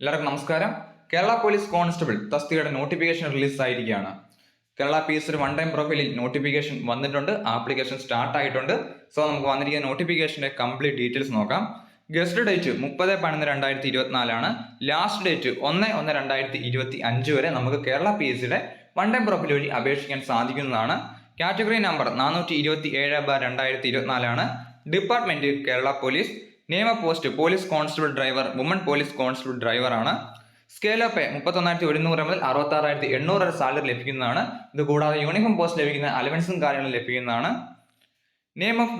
എല്ലാവർക്കും നമസ്കാരം. Kerala police constable തസ്തികയുടെ നോട്ടിഫിക്കേഷൻ റിലീസ് ആയിരിക്കുകയാണ്. കേരള പി എസ് ഒരു വൺ ടൈം പ്രൊഫൈലിൽ നോട്ടിഫിക്കേഷൻ വന്നിട്ടുണ്ട്. ആപ്ലിക്കേഷൻ സ്റ്റാർട്ട് ആയിട്ടുണ്ട്. സോ നമുക്ക് വന്നിരിക്കുന്ന നോട്ടിഫിക്കേഷന്റെ കംപ്ലീറ്റ് ഡീറ്റെയിൽസ് നോക്കാം. ഗസ്റ്റ് ഡേറ്റ് മുപ്പത് പതിനൊന്ന് രണ്ടായിരത്തി ഇരുപത്തിനാലാണ് ലാസ്റ്റ് ഡേറ്റ് ഒന്ന് ഒന്ന് രണ്ടായിരത്തി ഇരുപത്തി അഞ്ച് വരെ നമുക്ക് കേരള പി എസ് സിയുടെ വൺ ടൈം പ്രൊഫൈൽ വഴി അപേക്ഷിക്കാൻ സാധിക്കുന്നതാണ്. കാറ്റഗറി നമ്പർ നാനൂറ്റി ഇരുപത്തി ഏഴ് ബാർ രണ്ടായിരത്തി ഇരുപത്തിനാലാണ് ഡിപ്പാർട്ട്മെന്റ് കേരള പോലീസ് നിയമ post police constable driver woman police constable driver ആണ്. സ്കെയിൽ ഓഫ് പേ മുപ്പത്തൊന്നായിരത്തി ഒരുന്നൂറ് മുതൽ അറുപത്താറായിരത്തി എണ്ണൂറ് വരെ സാലറി ലഭിക്കുന്നതാണ്. ഇത് കൂടാതെ യൂണിഫോം പോസ്റ്റ് ലഭിക്കുന്ന അലവൻസും കാര്യങ്ങളും ലഭിക്കുന്നതാണ്. Name of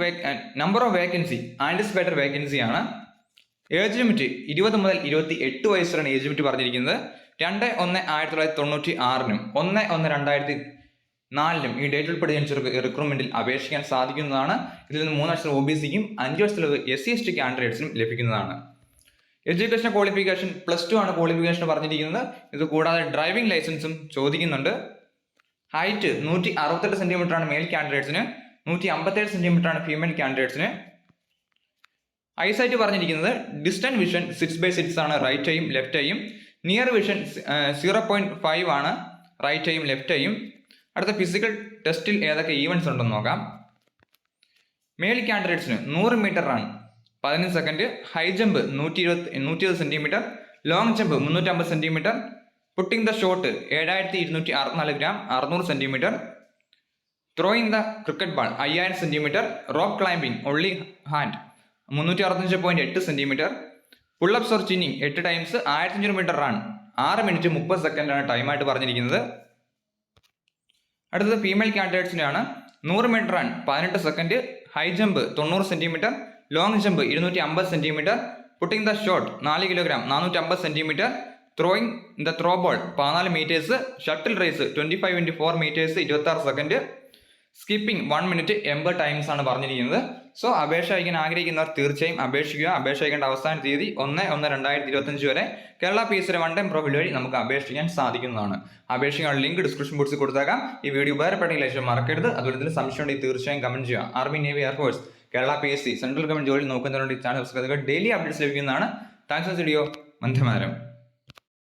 number of vacancy anticipated vacancy ആണ്. ഏജ് ലിമിറ്റ് ഇരുപത് മുതൽ ഇരുപത്തി എട്ട് വയസ്സ് ഏജ് ലിമിറ്റ് പറഞ്ഞിരിക്കുന്നത്. രണ്ട് ഒന്ന് ആയിരത്തി തൊള്ളായിരത്തി തൊണ്ണൂറ്റി ആറിനും ഒന്ന് ഒന്ന് രണ്ടായിരത്തി നാലിനും ഈ ഡേറ്റ് ഉൾപ്പെടെ റിക്രൂട്ട്മെന്റിൽ അപേക്ഷിക്കാൻ സാധിക്കുന്നതാണ്. ഇതിൽ നിന്ന് മൂന്ന് വർഷം ഒ ബി സിക്കും അഞ്ച് വർഷത്തിലത് എസ് സി എസ് ടി കാൻഡിഡേറ്റ്സിനും ലഭിക്കുന്നതാണ്. എഡ്യൂക്കേഷൻ ക്വാളിഫിക്കേഷൻ പ്ലസ് ടു ആണ് ക്വാളിഫിക്കേഷൻ പറഞ്ഞിരിക്കുന്നത്. ഇത് കൂടാതെ ഡ്രൈവിംഗ് ലൈസൻസും ചോദിക്കുന്നുണ്ട്. ഹൈറ്റ് നൂറ്റി അറുപത്തെട്ട് സെന്റിമീറ്റർ ആണ് മെയിൽ കാൻഡിഡേറ്റ്സിന് നൂറ്റി അമ്പത്തേഴ് സെന്റിമീറ്റർ ആണ് ഫീമെയിൽ കാൻഡിഡേറ്റ്സിന് ഐസൈറ്റ് പറഞ്ഞിരിക്കുന്നത് distant vision six by six ആണ്. റൈറ്റ് ഐയും ലെഫ്റ്റ് ഐയും near vision zero point five ആണ്. റൈറ്റ് ഐയും ലെഫ്റ്റ് ഐയും അടുത്ത ഫിസിക്കൽ ടെസ്റ്റിൽ ഏതൊക്കെ ഈവൻസ് ഉണ്ടെന്ന് നോക്കാം. മെയിൽ കാൻഡിഡേറ്റ്സിന് നൂറ് മീറ്റർ റൺ പതിനഞ്ച് സെക്കൻഡ് ഹൈ ജമ്പ് നൂറ്റി ഇരുപത്തി നൂറ്റി ഇരുപത് സെന്റിമീറ്റർ ലോങ് ജമ്പ് മുന്നൂറ്റമ്പത് സെന്റിമീറ്റർ പുട്ടിംഗ് ദ ഷോട്ട് ഏഴായിരത്തി ഇരുന്നൂറ്റി അറുപത്തിനാല് ഗ്രാം അറുന്നൂറ് centimetre throwing the cricket ball അയ്യായിരം centimetre rock climbing only hand മുന്നൂറ്റി അറുപത്തഞ്ച് പോയിന്റ് എട്ട് സെന്റിമീറ്റർ പുള്ളപ്സ് ഓർ ചിന്നിങ് എട്ട് ടൈംസ് ആയിരത്തി അഞ്ഞൂറ് മീറ്റർ റൺ ആറ് മിനിറ്റ് മുപ്പത് സെക്കൻഡാണ് ടൈമായിട്ട് പറഞ്ഞിരിക്കുന്നത്. അടുത്തത് ഫീമെയിൽ കാൻഡിഡേറ്റ്സിനാണ് നൂറ് മീറ്റർ റൺ പതിനെട്ട് സെക്കൻഡ് ഹൈ ജമ്പ് തൊണ്ണൂറ് സെന്റിമീറ്റർ ലോങ് ജമ്പ് ഇരുന്നൂറ്റി അമ്പത് സെന്റിമീറ്റർ പുട്ടിംഗ് ദ ഷോട്ട് നാല് കിലോഗ്രാം നാനൂറ്റി അമ്പത് centimetre throwing the throw ball പതിനാല് metres shuttle race twenty five into four metres ഇരുപത്തി ആറ് സെക്കൻഡ് സ്കിപ്പിംഗ് വൺ മിനിറ്റ് എൺപത് ടൈംസ് ആണ് പറഞ്ഞിരിക്കുന്നത്. സോ അപേക്ഷ അയക്കാൻ ആഗ്രഹിക്കുന്നവർ തീർച്ചയായും അപേക്ഷിക്കുക. അപേക്ഷ അയക്കേണ്ട അവസാന തീയതി ഒന്ന് ഒന്ന് രണ്ടായിരത്തി ഇരുപത്തഞ്ച് വരെ Kerala P S one time profile വഴി നമുക്ക് അപേക്ഷിക്കാൻ സാധിക്കുന്നതാണ്. അപേക്ഷിക്കാനുള്ള ലിങ്ക് ഡിസ്ക്രിപ്ഷൻ ബോക്സിൽ കൊടുത്തേക്കാം. ഈ വീഡിയോ ഉപകാരപ്പെട്ടെങ്കിൽ ലക്ഷ്യം മറക്കരുത്. അതുപോലെ തന്നെ സംശയം ഉണ്ടെങ്കിൽ തീർച്ചയായും കമന്റ് ചെയ്യുക. Army navy air force Kerala P S C central government ജോലി നോക്കുന്നവരുടെ ചാനൽ സബ്സ്ക്രൈബ് ഡെയിലി അപ്ഡേറ്റ്സ് ലഭിക്കുന്നതാണ്. Thanks video വന്ദമാരം